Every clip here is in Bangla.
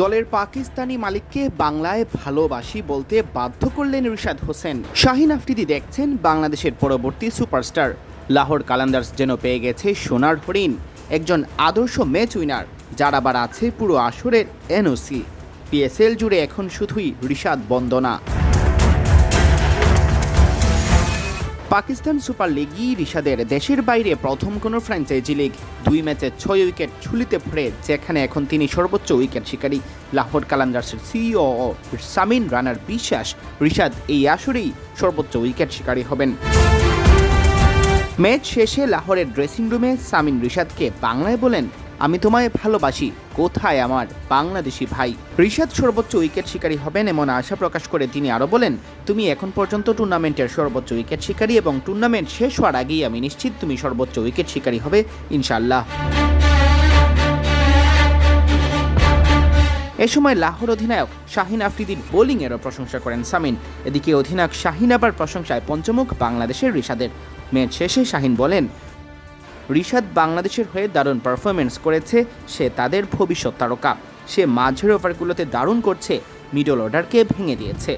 দলের পাকিস্তানি মালিককে বাংলায় ভালোবাসি বলতে বাধ্য করলেন রিশাদ হোসেন। শাহিন আফ্রিদি দেখছেন বাংলাদেশের পরবর্তী সুপারস্টার। লাহোর কালান্দার্স যেন পেয়ে গেছে সোনার হরিণ, একজন আদর্শ ম্যাচ উইনার যার আবার আছে পুরো আসরের এনওসি। পিএসএল জুড়ে এখন শুধুই রিশাদ বন্দনা। পাকিস্তান সুপার লিগই রিশাদের দেশের বাইরে প্রথম কোনো ফ্র্যাঞ্চাইজি লিগ। দুই ম্যাচে ছয় উইকেট ঝুলিতে পড়ে, যেখানে এখন তিনি সর্বোচ্চ উইকেট শিকারী। লাহোর কালান্দার্সের সিইও সামিন রানার বিশ্বাস, রিশাদ এই আসরেই সর্বোচ্চ উইকেট শিকারী হবেন। ম্যাচ শেষে লাহোরের ড্রেসিং রুমে সামিন রিশাদকে বাংলায় বলেন আমি তোমায় ভালোবাসি। কোথায় আমার বাংলাদেশি ভাই? রিশাদ সর্বোচ্চ উইকেট শিকারী হবেন এমন আশা প্রকাশ করে তিনি আরও বলেন, তুমি এখন পর্যন্ত টুর্নামেন্টের সর্বোচ্চ উইকেট শিকারী এবং টুর্নামেন্ট শেষ হওয়ার আগেই আমি নিশ্চিত তুমি সর্বোচ্চ উইকেট শিকারী হবে ইনশাল্লাহ এ সময় লাহোর অধিনায়ক শাহিন আফ্রিদির বোলিংয়েরও প্রশংসা করেন সামিন। এদিকে অধিনায়ক শাহিন আবার প্রশংসায় পঞ্চমুখ বাংলাদেশের রিশাদের। ম্যাচ শেষে শাহিন বলেন রিশাদ বাংলাদেশের হয়ে দারুণ পারফরমেন্স করেছে, সে তাদের ভবিষ্যৎ তারকা। সে মাঝের ওভারগুলোতে দারুণ করছে মিডল অর্ডারকে ভেঙে দিয়েছে।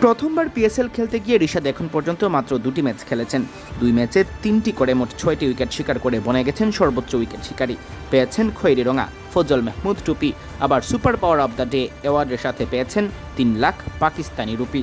প্রথমবার পিএসএল খেলতে গিয়ে রিশাদ এখন পর্যন্ত মাত্র দুটি ম্যাচ খেলেছেন। দুই ম্যাচে তিনটি করে মোট ছয়টি উইকেট শিকার করে বনে গেছেন সর্বোচ্চ উইকেট শিকারী। পেয়েছেন খৈরি রঙা, ফজল মেহমুদ টুপি। আবার super power of the day অ্যাওয়ার্ডের সাথে পেয়েছেন তিন lakh Pakistani rupee.